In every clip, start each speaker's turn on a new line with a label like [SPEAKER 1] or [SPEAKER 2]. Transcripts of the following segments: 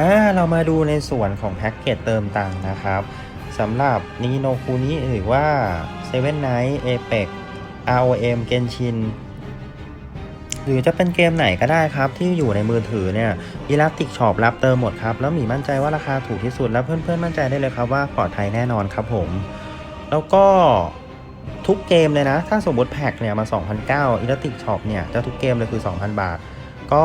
[SPEAKER 1] อ่าเรามาดูในส่วนของแพ็กเกจเติมตังค์นะครับสำหรับนีโนคูนี้หรือว่า Seven Night Apex ROM Genshin หรือจะเป็นเกมไหนก็ได้ครับ ที่อยู่ในมือถือเนี่ย Elastic Shop รับเติมหมดครับ แล้วมีมั่นใจว่าราคาถูกที่สุด แล้วเพื่อนๆมั่นใจได้เลยครับว่าปลอดภัยแน่นอนครับผม แล้วก็ทุกเกมเลยนะ ถ้าสมมติแพ็กเนี่ยมา 2,009 Elastic Shop เนี่ยจะทุกเกมเลยคือ 2,000 บาท ก็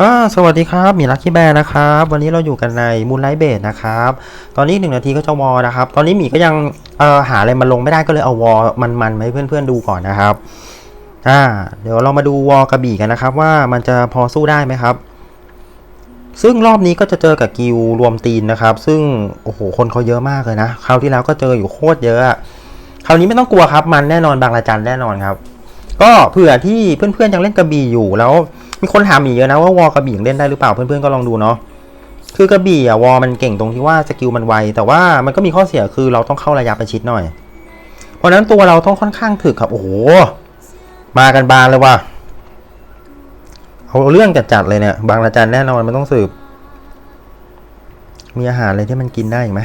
[SPEAKER 1] อ่าสวัสดีครับหมีลักกี้แบร์นะครับ วันนี้เราอยู่กันในมู n ไลท์เบ e นะครับ ตอนนี้หนึ่งนาทีก็จะวอนะครับ ตอนนี้หมีก็ยังเอ่อหาอะไรมาลงไม่ได้ก็เลยเอาวอมันๆมาให้เพื่อนๆดูก่อนนะครับ อ่า เดี๋ยวเรามาดูวอกระบี่กันนะครับ ว่ามันจะพอสู้ได้ไหมครับ ซึ่งรอบนี้ก็จะเจอกับกิวรวมตีนนะครับ ซึ่งโอ้โหคนเขาเยอะมากเลยนะ คราวที่แล้วก็เจออยู่โคตรเยอะอะคราวนี้ไม่ต้องกลัวครับ มันแน่นอนบางระจันแน่นอนครับ ก็เผื่อที่เพื่อนๆยังเล่นกระบี่อยู่แล้ว มีคนถามอีเยอะนะว่าวอลกระบี่ยังเล่นได้หรือเปล่าเพื่อนๆก็ลองดูเนาะคือกระบี่อะวอลมันเก่งตรงที่ว่าสกิลมันไวแต่ว่ามันก็มีข้อเสียคือเราต้องเข้าระยะประชิดหน่อย เพราะนั้นตัวเราต้องค่อนข้างถึกครับโอ้โหมากันบานเลยว่ะเอาเรื่องจัดๆเลยเนี่ยบางระจันแน่นอนมันต้องสืบ มีอาหารอะไรที่มันกินได้ไหม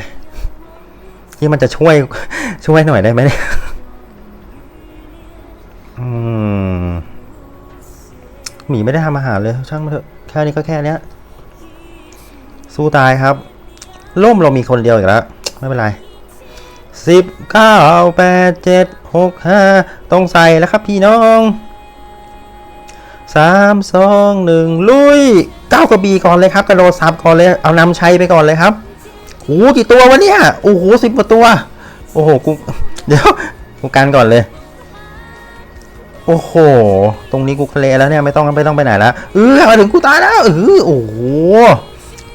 [SPEAKER 1] ที่มันจะช่วยช่วยหน่อยได้ไหมเนี่ยอืม หมีไม่ได้ทำอาหารเลย ช่างมาเถอะแค่นี้ก็แค่เนี้ย สู้ตายครับล่มเรามีคนเดียวอีกแล้ว ไม่เป็นไรสิบเก้าแปดเจ็ดหกห้าต้องใส่แล้วครับพี่น้องสามสองหนึ่งลุยเก้ากระบี่ก่อนเลยครับกระโดดซับก่อนเลยเอานำชัยไปก่อนเลยครับโอ้โหกี่ตัววะเนี่ยโอ้โหสิบกว่าตัว โอ้โหกูเดี๋ยวกูกันก่อนเลย โอ้โห ตรงนี้กูเคลแล้วเนี่ยไม่ต้องไม่ต้องไปไหนแล้วเออมาถึงกูตายแล้วเออโอ้โห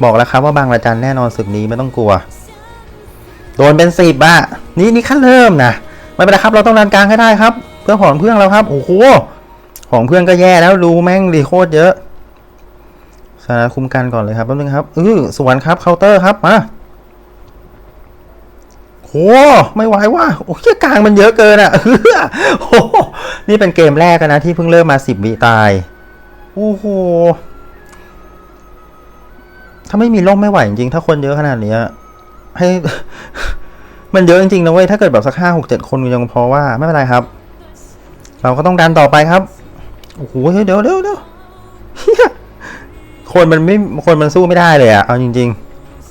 [SPEAKER 1] บอกแล้วครับว่าบางระจันแน่นอนศึกนี้ไม่ต้องกลัว โดนเป็นสิบอะนี่นี่ขั้นเริ่มนะไม่เป็นไรครับเราต้องดันกลางให้ได้ครับ เพื่อผอนเพื่อนเราครับ โอ้โหของเพื่อนก็แย่แล้วรู้แม่งดีโคตรเยอะสาระคุมกันก่อนเลยครับแป๊บนึงครับเออสวนครับเคาน์เตอร์ครับมาโหไม่ไหวว่ะโอ้ยกลางมันเยอะเกินอะโอ้ นี่เป็นเกมแรกอะนะที่เพิ่งเริ่มมาสิบวิตาย โอ้โห ถ้าไม่มีล่มไม่ไหวจริงๆถ้าคนเยอะขนาดเนี้ยให้ มันเยอะจริงๆนะเว้ย ถ้าเกิดแบบสักห้าหกเจ็ดคนยังพอว่า ไม่เป็นไรครับ เราก็ต้องดันต่อไปครับ โอ้โหเฮ้ยเดี๋ยวเดี๋ยวเดี๋ยวเหี้ยคนมันไม่คนมันสู้ไม่ได้เลยอะเอาจริง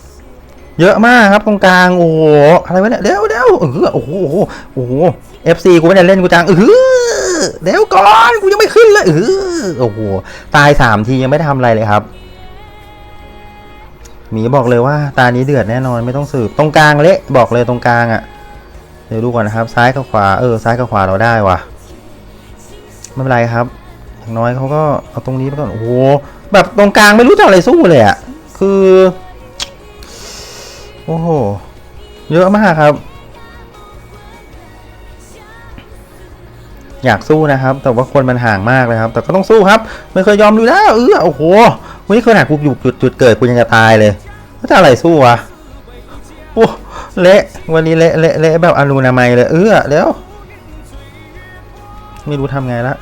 [SPEAKER 1] ๆเยอะมากครับตรงกลางโอ้โหอะไรวะเนี่ยเดี๋ยวเดี๋ยวเออโอ้โหโอ้โหโอ้โหเอฟซีกูไม่ได้เล่นกูจังเออ เดี๋ยวก่อนกูยังไม่ขึ้นเลยเออโอ้โหตายสามทียังไม่ได้ทำอะไรเลยครับหมีบอกเลยว่าตานี้เดือดแน่นอนไม่ต้องสืบตรงกลางเละบอกเลยตรงกลางอะ่ะเดี๋ยวดูก่อนนะครับ ซ้ายกับขวาเออซ้ายกับขวาเราได้ว่ะไม่เป็นไรครับ อย่างน้อยเขาก็เอาตรงนี้ไปก่อนโอ้โหแบบตรงกลางไม่รู้จะอาอะไรสู้เลยอะ่ะคือ โอ้โห เยอะมากครับ อยากสู้นะครับ แต่ว่าคนมันห่างมากเลยครับ แต่ก็ต้องสู้ครับ ไม่เคยยอมดูแล้วเออโอ้โหวันนี้ขนาดกูอยู่จุดจุดเกิดกูยังจะตายเลยก็จะอะไรสู้วะโอ้เละวันนี้เละเละเละแบบอลูนามัยเลยเออเดี๋ยวไม่รู้ทำไงละ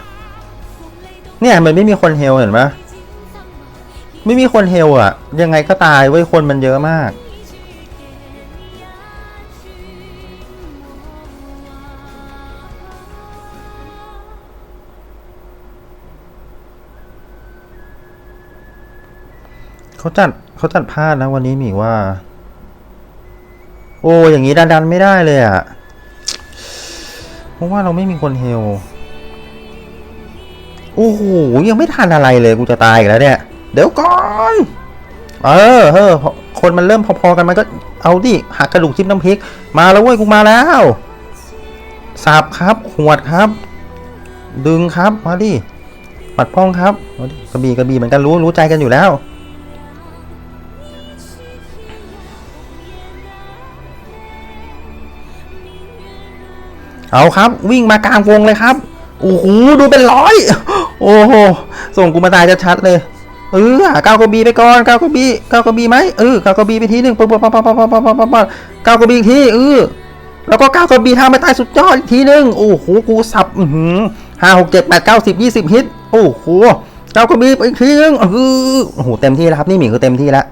[SPEAKER 1] เนี่ยมันไม่มีคนเฮลเห็นปะไม่มีคนเฮลอะยังไงก็ตายเว้ยคนมันเยอะมาก เขาจัดเขาจัดพลาดนะวันนี้มีว่า โอ้อย่างนี้ดันดันไม่ได้เลยอะ่ะเพราะว่าเราไม่มีคนเฮลโอ้โหยังไม่ทันอะไรเลยกูจะตายอีกแล้วเนี่ย เดี๋ยวก่อนเออเฮ้อคนมันเริ่มพอๆกันมันก็เอาดิหักกระดูกจิ้มน้ำพริก มาแล้วเว้ยกูมาแล้วสับครับหวดครับ ดึงครับมาดิปัดป้องครับกระบี่กระบี่เหมือนกันรู้รู้ใจกันอยู่แล้ว เอาครับวิ่งมากลางวงเลยครับโอ้โหดูเป็นร้อยโอ้โหส่งกูมาตายชัดๆเลยเออเก้าวกบีไปก่อนเก้าวกบีเก้าวกบีไหมเออเก้าวกบีไปทีหนึ่งปุ๊บปุ๊บปุ๊บปุ๊บปุ๊บปุ๊บปุ๊บก้าวกบีอีกทีเออแล้วก็เก้าวกบีทางไปใต้สุดยอดทีหนึ่งโอ้โหกูสับห้าหกเจ็ดแปดเก้าสิบยี่สิบฮิตโอ้โหเก้าวกบีอีกทีหนึ่งเออโอ้โหเต็มที่แล้วครับนี่หมิคือเต็มที่แล้ว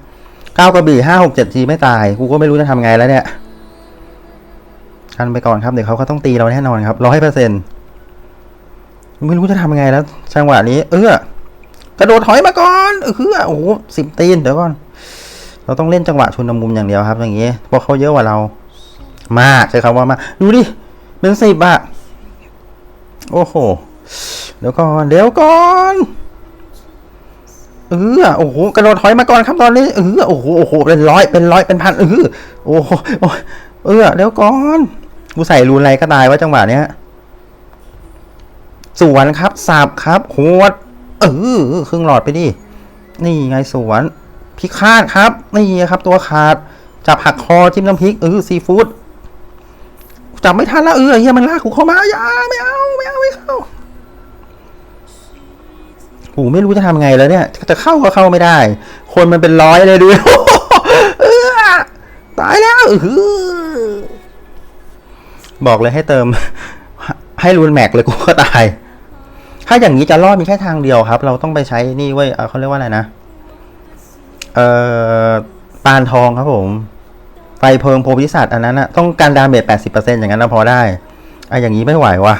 [SPEAKER 1] ก้าวกบีห้าหกเจ็ดทีไม่ตายกูก็ไม่รู้จะทำไงแล้วเนี่ย กันไปก่อนครับ เดี๋ยวเขาก็ต้องตีเราแน่นอนครับร้อยเปอร์เซ็นต์ไม่รู้จะทำยังไงแล้วจังหวะนี้ เออกระโดดถอยมาก่อนเออโอ้โหสิบตีนเดี๋ยวก่อน เราต้องเล่นจังหวะชุนมุมอย่างเดียวครับ อย่างงี้เพราะเขาเยอะกว่าเรา มากใช้คำว่ามาดูดิเป็นสิบอะโอ้โหเดี๋ยวก่อนเดี๋ยวก่อนเออโอ้โหกระโดดถอยมาก่อนครับตอนนี้เออโอ้โหโอ้โหเป็นร้อยเป็นร้อยเป็นพันเออโอ้โหเออเดี๋ยวก่อน กูใส่รูนอะไรก็ตายว่าจังหวะเนี้ยสวนครับสับครับโคตรเออครึ่งหลอดไปดินี่ไงสวนพิฆาตครับ นี่ครับ ตัวขาดจับหักคอจิ้มน้ำพริกเออซีฟู้ดจับไม่ทันแล้วเออเฮียมันลากกูเข้ามาอย่าไม่เอาไม่เอาไม่เข้าโอ้ไม่รู้จะทำไงแล้วเนี่ยจะเข้าก็เข้าไม่ได้ คนมันเป็นร้อยเลยดูเออตายแล้วเออ บอกเลยให้เติม ให้รูนแม็กเลยกูก็ตาย ถ้าอย่างนี้จะรอดมีแค่ทางเดียวครับ เราต้องไปใช้นี่เว้ยเขาเรียกว่าอะไรนะ เอ่อปานทองครับผม ไฟเพลิงโพธิสัตว์อันนั้นนะต้องการดาเมจแปดสิบเปอร์เซ็นอย่างนั้นนะพอได้ไอ้อย่างนี้ไม่ไหววะ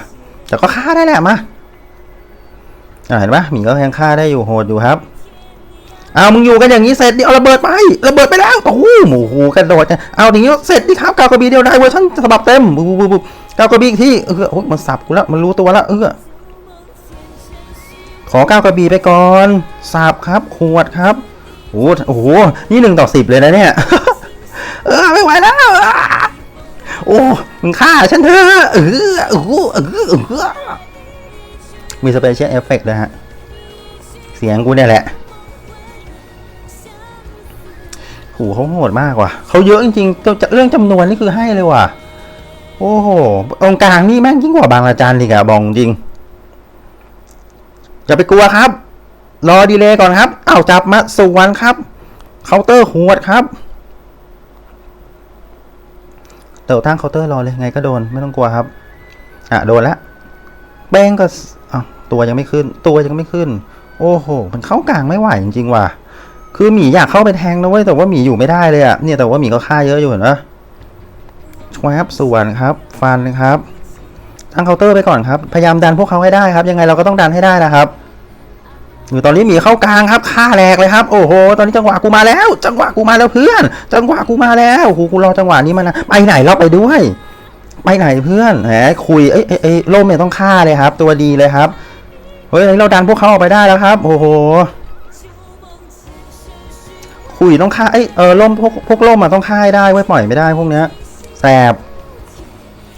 [SPEAKER 1] แต่ก็ฆ่าได้แหละมาอ่าเห็นปะหมีก็ยังฆ่าได้อยู่โหดอยู่ครับ เอามึงอยู่กันอย่างนี้เสร็จดิเอาระเบิดไประเบิดไปแล้วโอ้โหหมูหูกระโดดเอาอย่างนี้เสร็จดิครับกากระบี่เดียวได้เวอร์ชันฉบับเต็มบูบูบูกากระบี่อีกที่เออโอ้ยมันสับกูแล้วมันรู้ตัวแล้วเออขอก้าวกระบี่ไปก่อนสาบครับขวดครับโอ้โหโอ้โหนี่หนึ่งต่อสิบเลยนะเนี่ยเออไม่ไหวแล้ว โอ้มึงฆ่าฉันเถอะเออเออเออมีสเปเชียลเอฟเฟกต์ด้วยฮะ เสียงกูเนี่ยแหละ โหเขาโหดมากว่ะเขาเยอะจริงๆเรื่องจำนวนนี่คือให้เลยว่ะ โอ้โหองค์กลางนี่แม่งยิ่งกว่าบางอาจารย์อีกอะบองจริงอย่าไปกลัวครับ รอดีเลยก่อนครับ เอ้าจับมาสวนครับเคาน์เตอร์หวดครับเดี๋ยวตั้งเคาน์เตอร์รอเลยไงก็โดนไม่ต้องกลัวครับ อะโดนละแบงก็อ้าวตัวยังไม่ขึ้น ตัวยังไม่ขึ้น โอ้โห มันเข้ากลางไม่ไหวจริงๆว่ะ คือหมีอยากเข้าไปแทงนะเว้ยแต่ว่าหมีอยู่ไม่ได้เลยอะเนี่ยแต่ว่าหมีก็ฆ่าเยอะอยู่เห็นปะชวบส่วนครับ ฟันครับตั้งเคาน์เตอร์ไปก่อนครับ พยายามดันพวกเขาให้ได้ครับ ยังไงเราก็ต้องดันให้ได้นะครับอยู่ตอนนี้หมีเข้ากลางครับฆ่าแหลกเลยครับโอ้โห ตอนนี้จังหวะกูมาแล้ว จังหวะกูมาแล้วเพื่อน จังหวะกูมาแล้วโอ้โหกูรอจังหวะนี้มานะไปไหนเราไปด้วย ไปไหนเพื่อนแหมคุยเอ้ยเอ้ยเอ้ยล่มเนี่ยต้องฆ่าเลยครับ ตัวดีเลยครับเฮ้ยเราดันพวกเขาออกไปได้แล้วครับ โอ้โห คุยต้องฆ่าเอ้ยเออล่มพวกพวกล่มอะต้องฆ่าได้ไว้ปล่อยไม่ได้พวกเนี้ยแสบ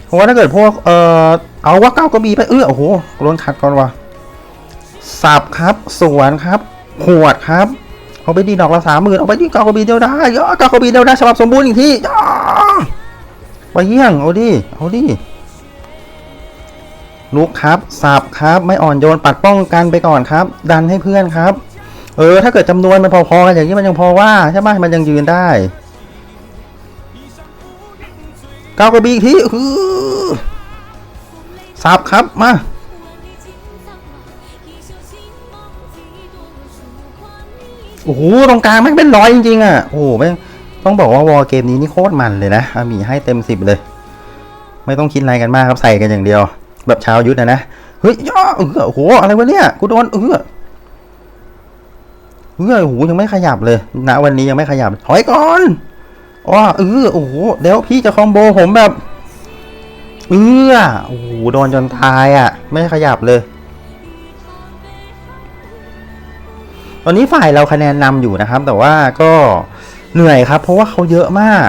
[SPEAKER 1] เพราะว่าถ้าเกิดพวกเออเอาว่าเก้ากระบี่ไปเออโอ้โหโดนขัดก่อนวะสับครับ สวนครับขวดครับเอาไปดีดอกละสามหมื่นเอาไปดีเก้ากระบี่เดียวได้ย่อเก้ากระบี่เดียวได้ฉบับสมบูรณ์อีกทีย่อไปเยี่ยงเอาดิเอาดิลุกครับสับครับ ไม่อ่อนโยนปัดป้องกันไปก่อนครับ ดันให้เพื่อนครับ เออ ถ้าเกิดจำนวนมันพอๆกันอย่างนี้มันยังพอว่าใช่ไหมมันยังยืนได้ก้าวกระบี่อีกทีฮือสับครับ มา โอ้โห ตรงกลางแม่งเป็นร้อยจริงๆอะ โอ้โหแม่งต้องบอกว่าวอเกมนี้นี่โคตรมันเลยนะอามีให้เต็มสิบเลย ไม่ต้องคิดอะไรกันมากครับใส่กันอย่างเดียว แบบชาวยุทธนะนะ เฮ้ยย่อเออโอ้โห อะไรวะเนี่ย กูโดนเออ เออโอ้โหยังไม่ขยับเลยณวันนี้ยังไม่ขยับถอยก่อนอ๋อเออโอ้โหเดี๋ยวพี่จะคอมโบผมแบบเออโอ้โหโดนจนตายอะ ไม่ขยับเลย ตอนนี้ฝ่ายเราคะแนนนำอยู่นะครับ แต่ว่าก็เหนื่อยครับ เพราะว่าเขาเยอะมาก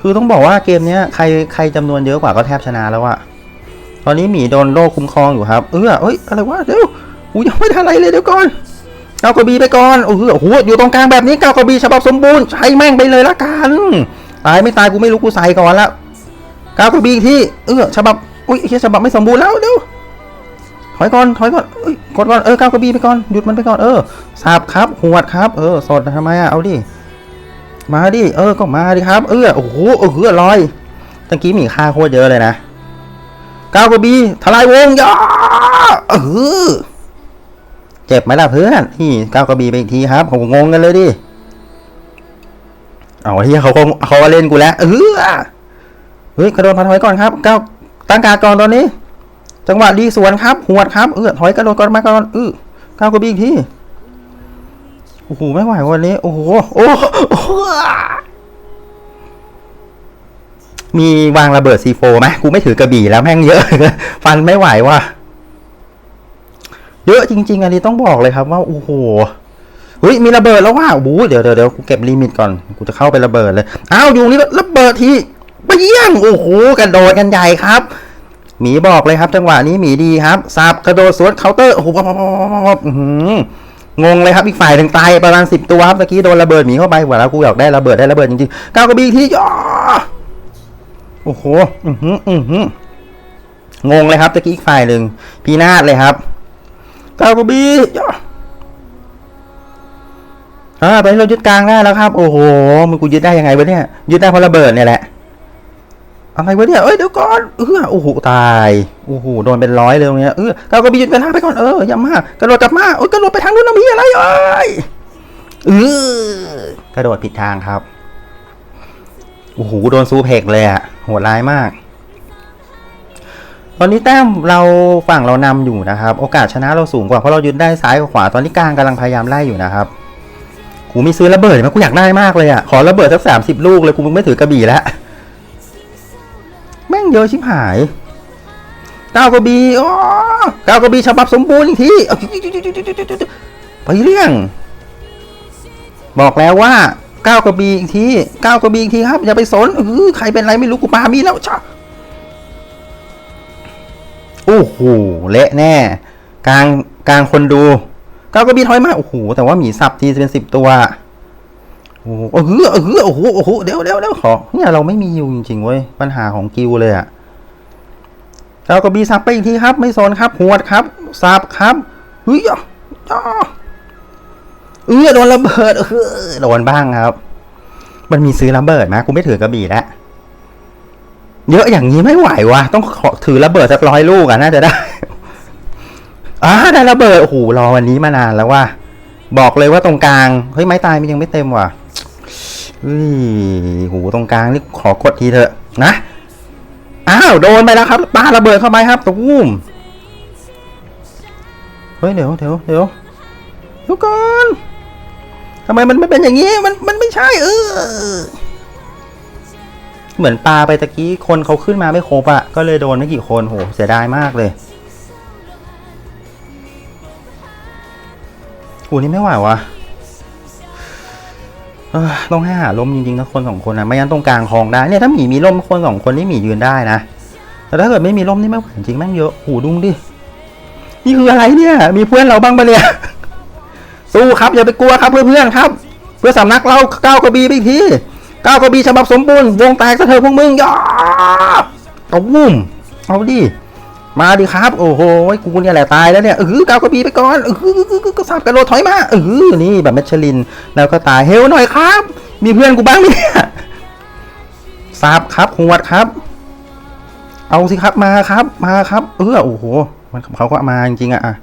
[SPEAKER 1] คือต้องบอกว่าเกมเนี้ยใครใครจำนวนเยอะกว่าก็แทบชนะแล้วอะตอนนี้หมีโดนโลกคุ้มครองอยู่ครับ เออเอ้ยอะไรวะเดี๋ยว
[SPEAKER 2] กูยังไม่ทันอะไรเลยเดี๋ยวก่อน ก้ากระบี่ไปก่อนโอ้โหโอ้โหอยู่ตรงกลางแบบนี้ก้ากระบี่ฉบับสมบูรณ์ใช้แม่งไปเลยละกันตายไม่ตายกูไม่รู้กูใส่ก่อนละก้ากระบี่อีกที่เออฉบับอุ้ยเฮียฉบับไม่สมบูรณ์แล้วเดี๋ยวถอยก่อนถอยก่อนเอ้ยกดก่อนเออก้ากระบี่ไปก่อนหยุดมันไปก่อนเออสาบครับหวดครับเออสดทำไมอะเอาดิมาดิเออก็มาดิครับ เออโอ้โหเออลอยตะกี้มีค่าโคตรเยอะเลยนะก้ากระบี่ทลายวงย่าเออ เจ็บไหมล่ะเพื่อนนี่ก้าวกระบี่ไปอีกทีครับผมงงกันเลยดิเอาที่เขาก็เขาก็เล่นกูแล้วเออเฮ้ยกระโดดมาถอยก่อนครับก้าวตั้งการดก่อนตอนนี้ จังหวะดีสวนครับ หวดครับเออถอยกระโดดก่อนมาก่อนเออก้าวกระบี่อีกทีโอ้โหไม่ไหววันนี้ โอ้โหโอ้โหมีวางระเบิดซีโฟไหมกูไม่ถือกระบี่แล้วแม่งเยอะ ฟันไม่ไหวว่ะ เยอะจริง ๆ อันนี้ต้องบอกเลยครับว่าโอ้โหเฮ้ยมีระเบิดแล้วว่าโอ้โหเดี๋ยวเดี๋ยวเดี๋ยวกูเก็บลิมิตก่อนกูจะเข้าไประเบิดเลยอ้าวอยู่นี่ระเบิดทีเปี้ยงโอ้โหกระโดดกันใหญ่ครับหมีบอกเลยครับ จังหวะนี้หมีดีครับสับกระโดดสวนเคาน์เตอร์โอ้โหหืองงเลยครับอีกฝ่ายหนึ่งตายประมาณสิบตัวครับตะกี้โดนระเบิดหมีเข้าไปหัวแล้วกูอยากได้ระเบิดได้ระเบิดจริงๆก้าวกระบี่ที่ย่อโอ้โห อือหืออือหืองงเลยครับตะกี้อีกฝ่ายหนึ่งพีนาศเลยครับ ก้ากระบี่ย่าอ่าตอนนี้เรายึดกลางได้แล้วครับ โอ้โหมึงกูยึดได้ยังไงวะเนี่ย ยึดได้เพราะระเบิดเนี่ยแหละอะไรวะเนี่ย เอ้ยเดี๋ยวก่อนเออโอ้โหตาย โอ้โหโดนเป็นร้อยเลยตรงเนี้ย เออก้ากระบี่ยึดเวลาไปก่อน เอออย่ามากระโดดกลับมาโอ้ยกระโดดไปทางนู้นนะมีอะไรเอ้ยเออกระโดดผิดทางครับ โอ้โหโดนซูเพกเลยอะโหดร้ายมาก ตอนนี้แต้มเราฝั่งเรานำอยู่นะครับ โอกาสชนะเราสูงกว่าเพราะเรายึดได้ซ้ายกับขวาตอนนี้กลางกำลังพยายามไล่อยู่นะครับกูมีซื้อระเบิดไหมกูอยากได้มากเลยอะขอระเบิดสักสามสิบลูกเลยกูมึงไม่ถือกระบี่แล้วแม่งเยอะชิบหายก้าวกระบี่อ๋อก้าวกระบี่ฉบับสมบูรณ์อีกทีไปเรื่อง บอกแล้วว่าก้าวกระบี่อีกทีก้าวกระบี่อีกทีครับอย่าไปสนเออใครเป็นไรไม่รู้กูปามีแล้วจ้า โอ้โหเละแน่ กลางกลางคนดูก้าวกระบี่ถอยมาโอ้โหแต่ว่าหมีสับทีเป็นสิบตัวโอ้โหเออเออโอ้โหโอ้โหเดี๋ยวเดี๋ยวเดี๋ยวขอเนี่ยเราไม่มียูจริงๆเว้ยปัญหาของกิวเลยอะก้าวกระบี่สับไปอีกทีครับ ไม่สนครับหัวดครับสับครับเฮ้ยอะอะเออโดนระเบิดเออโดนบ้างครับ มันมีซื้อระเบิดไหมกูไม่ถือกระบี่แล้ว เยอะอย่างนี้ไม่ไหววะต้องขอถือระเบิดสักร้อยลูกอะน่าจะได้อ่าได้ระเบิดโอ้โหรอวันนี้มานานแล้วว่าบอกเลยว่าตรงกลางเฮ้ยไม้ตายมันยังไม่เต็มว่ะเฮ้ยโหตรงกลางนี่ขอกดทีเถอะนะอ้าวโดนไปแล้วครับปาระเบิดเข้าไปครับตุ้มเฮ้ยเดี๋ยวเดี๋ยวเดี๋ยวเดี๋ยวก่อนทำไมมันไม่เป็นอย่างนี้มันมันไม่ใช่เออ เหมือนปลาไปตะกี้คนเขาขึ้นมาไม่ครบอะก็เลยโดนไม่กี่คนโหเสียดายมากเลยโหนี่ไม่ไหววะต้องให้หาล่มจริงๆนะคนสองคนนะไม่งั้นตรงกลางคลองได้เนี่ยถ้าหมีมีล่มคนสองคนนี่หมียืนได้นะแต่ถ้าเกิดไม่มีล่มนี่ไม่ไหวจริงๆแม่งเยอะโหดุงดินี่คืออะไรเนี่ย มีเพื่อนเราบ้างปะเนี่ยสู้ครับอย่าไปกลัวครับเพื่อนๆครับ เพื่อสำนักเราก้าวกระบี่ไปอีกที ก้าวกระบี่ฉบับสมบูรณ์วงแตกซะเถอะพวกมึงย่าเอาวุ้มเอาดิมาดิครับ โอ้โหกูเนี่ยแหละตายแล้วเนี่ยเออก้าวกระบี่ไปก่อนเออก็สับกระโดดถอยมาเออนี่แบบเมชลิน แล้วก็ตายเฮลหน่อยครับ มีเพื่อนกูบ้างไหมเนี่ยสับครับหวดครับ เอาสิครับมาครับมาครับ เออโอ้โหมันเขาก็มาจริงๆอะอะ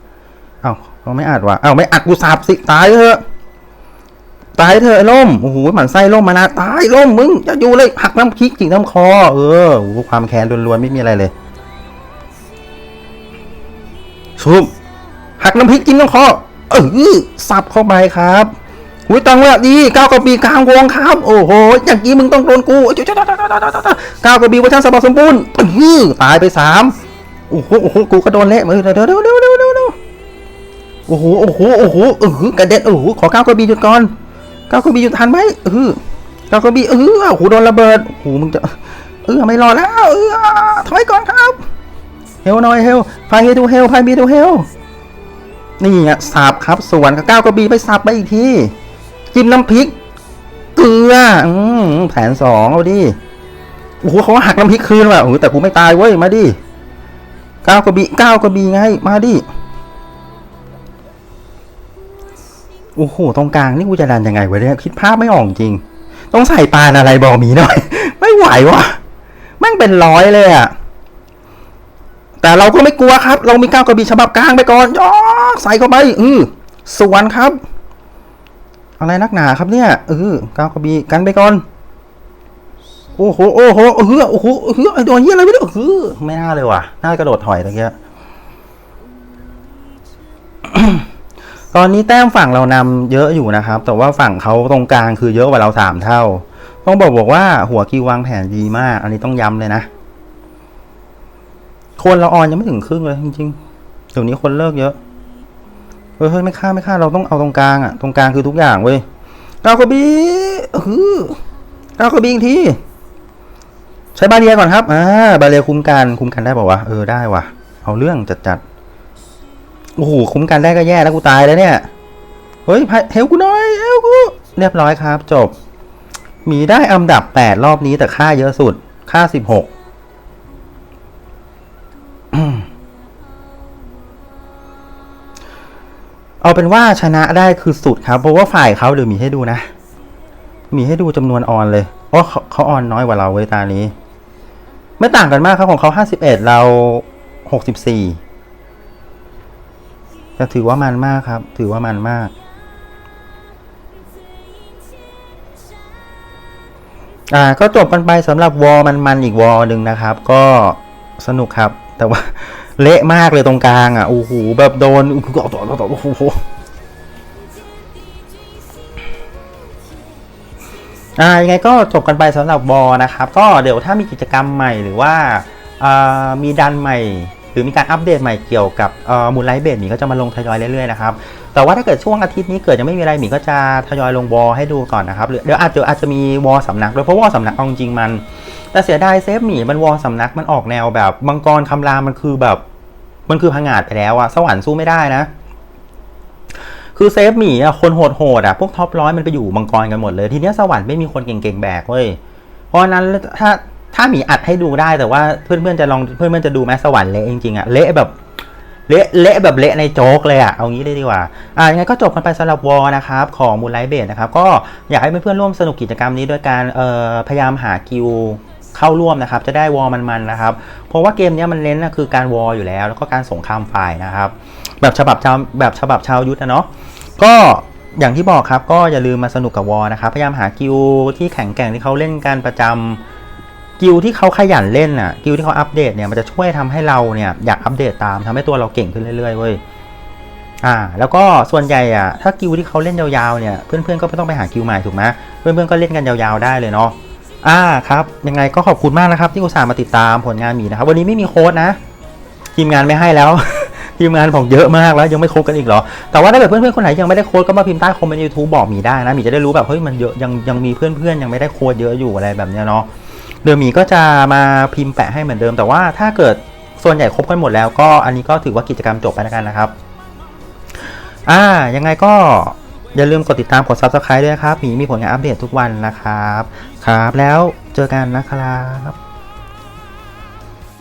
[SPEAKER 2] เอ้าเขาไม่อัดว่ะเอ้าไม่อัดกูสับสิตายเถอะ ตายเถอะไอ้ล่มโอ้โหหมันไส้ล่มมานะตายล่มมึงจะอยู่เลยหักน้ำพริกจิกน้ำคอ เออโอ้โหความแค้นล้วนๆไม่มีอะไรเลยชุบหักน้ำพริกจิ้มน้ำคอเออสับเข้าไปครับหุยตังวลาดีก้าวกระบี่กลางวงครับ โอ้โห อย่างกี้มึงต้องโดนกูก้าวกระบี่เวอร์ชันสมบัติสมบูรณ์เออตายไปสามโอ้โหโอ้โหกูก็โดนเละมือเดี๋ยวเดี๋ยวเดี๋ยวเดี๋ยวเดี๋ยวเดี๋ยวโอ้โหโอ้โหโอ้โหเออกระเด็นโอ้โหขอก้าวกระบี่หยุดก่อน ก้าวกระบี่อยู่ทันไหมเออก้าวกระบี่เออโอ้โหโดนระเบิดโอ้โหมึงจะเออไม่รอแล้วเออถอยก่อนครับเฮลหน่อยเฮลพายเฮดูเฮลพายมีดูเฮลนี่ไงสับครับส่วนกับก้าวกระบี่ไปสับไปอีกทีจิ้มน้ำพริกเกลืออืมแผนสองเอาดิโอ้โหเขาหักน้ำพริกคืนว่ะโอ้แต่กูไม่ตายเว้ยมาดิก้าวกระบี่ก้าวกระบี่ไงมาดิ โอ้โห ตรงกลางนี่กูจะดันยังไงวะเนี่ยคิดภาพไม่ออกจริง ต้องใส่ปานอะไรบอกหมีหน่อย ไม่ไหววะแม่งเป็นร้อยเลยอะแต่เราก็ไม่กลัวครับ เรามีก้าวกระบี่ฉบับกลางไปก่อนย่อใส่เข้าไปอือสวนครับ อะไรนักหนาครับเนี่ยเออก้าวกระบี่กันไปก่อนโอ้โหโอ้โหเออโอ้โหเออไอ้ตัวเหี้ยอะไรไม่รู้เออไม่น่าเลยว่ะน่ากระโดดถอยตะเกีย ตอนนี้แต้มฝั่งเรานำเยอะอยู่นะครับ แต่ว่าฝั่งเขาตรงกลางคือเยอะกว่าเราสามเท่า ต้องบอกบอกว่าหัวกีวางแผนดีมาก อันนี้ต้องย้ำเลยนะ คนเราออนยังไม่ถึงครึ่งเลยจริงๆเดี๋ยวนี้คนเลิกเยอะเฮ้ยไม่ฆ่าไม่ฆ่าเราต้องเอาตรงกลางอะตรงกลางคือทุกอย่างเว้ยก้าวกระบี่เออก้าวกระบี่อีกทีใช้บาเรียก่อนครับอ่าบาเรียคุ้มกันคุ้มกันได้ป่าวะเออได้ว่ะเอาเรื่องจัดจัด โอ้โหคุ้มกันได้ก็แย่แล้วกูตายแล้วเนี่ยเฮ้ยเฮลกูน่อยเฮลกูเรียบร้อยครับ จบ มีได้อันดับแปดรอบนี้แต่ค่าเยอะสุด ค่าสิบหกเอาเป็นว่าชนะได้คือสุดครับ เพราะว่าฝ่ายเขาเดี๋ยวมีให้ดูนะ มีให้ดูจำนวนออนเลยเพราะเขาเขาออนน้อยกว่าเราเว้ยตานี้ ไม่ต่างกันมากครับของเขาห้าสิบเอ็ดเราหกสิบสี่ แต่ถือว่ามันมากครับ ถือว่ามันมาก อ่า ก็จบกันไปสำหรับวอมันมันอีกวอหนึ่งนะครับ ก็สนุกครับ แต่ว่าเละมากเลยตรงกลางอะโอ้โหแบบโดนโอ้โหโอ้โหอ่ายังไงก็จบกันไปสำหรับวอนะครับ ก็เดี๋ยวถ้ามีกิจกรรมใหม่หรือว่าอ่ามีดันใหม่ หรือมีการอัปเดตใหม่เกี่ยวกับมูลไลท์เบดหมีก็จะมาลงทยอยเรื่อยๆนะครับแต่ว่าถ้าเกิดช่วงอาทิตย์นี้เกิดยังไม่มีอะไรหมีก็จะทยอยลงวอลให้ดูก่อนนะครับหรือเดี๋ยวอาจจะอาจจะมีวอลสำนักด้วยเพราะวอลสำนักเอาจริงๆมันแต่เสียดายเซฟหมีมันวอลสำนักมันออกแนวแบบมังกรคำรามมันคือแบบ มันคือพังอาจไปแล้วอะสวรรค์สู้ไม่ได้นะคือเซฟหมีอะคนโหดๆอะพวกท็อปร้อยมันไปอยู่มังกรกันหมดเลย ทีเนี้ยสวรรค์ไม่มีคนเก่งๆแบกเว้ยเพราะฉะนั้นถ้า ถ้าหมีอัดให้ดูได้แต่ว่าเพื่อนๆจะลองเพื่อนๆจะดูไหมสวรรค์เละจริงๆอะเละแบบเละเละแบบเละในโจ๊กเลยอะเอางี้เลยดีกว่า อ่ายังไงก็จบกันไปสำหรับวอลนะครับ ของมูลไลท์เบสนะครับ ก็อยากให้เพื่อนๆร่วมสนุกกิจกรรมนี้ด้วยการเอ่อพยายามหากิลเข้าร่วมนะครับ จะได้วอลมันๆนะครับ เพราะว่าเกมนี้มันเน้นนะคือการวอลอยู่แล้ว แล้วก็การสงครามฝ่ายนะครับ แบบฉบับชาวแบบฉบับชาวยุทธนะเนาะก็อย่างที่บอกครับก็อย่าลืมมาสนุกกับวอลนะครับพยายามหากิลที่แข็งแกร่งที่เขาเล่นกันประจำ กิลที่เขาขยันเล่นน่ะ กิลที่เขาอัปเดตเนี่ยมันจะช่วยทำให้เราเนี่ยอยากอัปเดตตามทำให้ตัวเราเก่งขึ้นเรื่อยๆเว้ยอ่า แล้วก็ส่วนใหญ่อะถ้ากิลที่เขาเล่นยาวๆเนี่ยเพื่อนๆก็ไม่ต้องไปหากิลใหม่ถูกไหมเพื่อนๆก็เล่นกันยาวๆได้เลยเนาะอ่าครับยังไงก็ขอบคุณมากนะครับ ที่อุตส่าห์มาติดตามผลงานหมีนะครับ วันนี้ไม่มีโค้ดนะ ทีมงานไม่ให้แล้ว ทีมงานบอกเยอะมากแล้วยังไม่โครบกันอีกเหรอ แต่ว่าถ้าเกิดเพื่อนๆคนไหนยังไม่ได้โค้ดก็มาพิมพ์ใต้คอมเมนต์ยูทูบบอกหมีได้นะหมีจะได้รู้แบบเฮ้ยมันเยอะยังยังมีเพื่อนๆยังไม่ได้โค้ดเยอะอยู่อะไรแบบเนี้ยเนาะ เดิมหมีก็จะมาพิมพ์แปะให้เหมือนเดิม แต่ว่าถ้าเกิดส่วนใหญ่ครบกันหมดแล้วก็อันนี้ก็ถือว่ากิจกรรมจบไปแล้วกันนะครับ อ่า ยังไงก็อย่าลืมกดติดตามกด subscribe ด้วยนะครับหมีมีผลงานอัปเดตทุกวันนะครับ ครับ แล้วเจอกันนะครับ